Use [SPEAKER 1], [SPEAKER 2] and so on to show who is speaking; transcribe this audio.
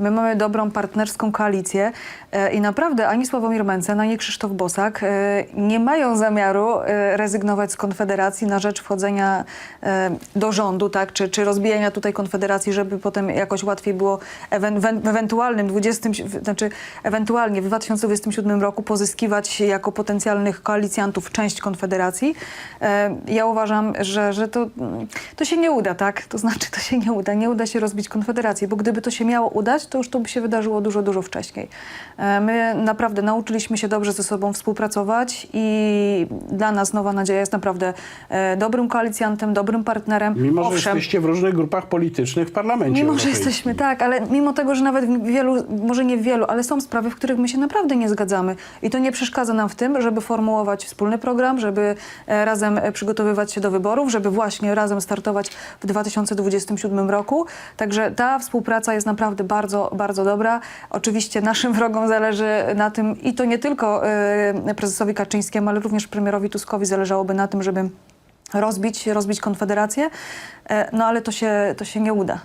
[SPEAKER 1] My mamy dobrą partnerską koalicję e, i naprawdę ani Sławomir Mencen, ani Krzysztof Bosak e, nie mają zamiaru e, rezygnować z Konfederacji na rzecz wchodzenia do rządu, tak, czy, czy rozbijania tutaj Konfederacji, żeby potem jakoś łatwiej było w ewentualnym 20, w- znaczy ewentualnie w 2027 roku pozyskiwać jako potencjalnych koalicjantów część Konfederacji. Ja uważam, że, że to, to się nie uda, tak? To znaczy, to się nie uda. Nie uda się rozbić Konfederacji, bo gdyby to się miało udać, to już to by się wydarzyło dużo, dużo wcześniej. E, My naprawdę nauczyliśmy się dobrze ze sobą współpracować i dla nas Nowa Nadzieja jest naprawdę e, dobrym koalicjantem, dobrym partnerem.
[SPEAKER 2] Mimo, że
[SPEAKER 1] Owszem,
[SPEAKER 2] jesteście w różnych grupach politycznych w parlamencie
[SPEAKER 1] Mimo, że jesteśmy, tak, ale mimo tego, że nawet w wielu, może nie w wielu, ale są sprawy, w których my się naprawdę nie zgadzamy. I to nie przeszkadza nam w tym, żeby formułować wspólny program, żeby e, razem przygotowywać się do wyborów, żeby właśnie razem startować w 2027 roku. Także ta współpraca jest naprawdę bardzo, bardzo dobra. Oczywiście naszym wrogom zależy na tym, i to nie tylko e, prezesowi Kaczyńskiemu, ale również premierowi Tuskowi zależałoby na tym, żeby rozbić, rozbić Konfederację, E, no ale to się, to się nie uda.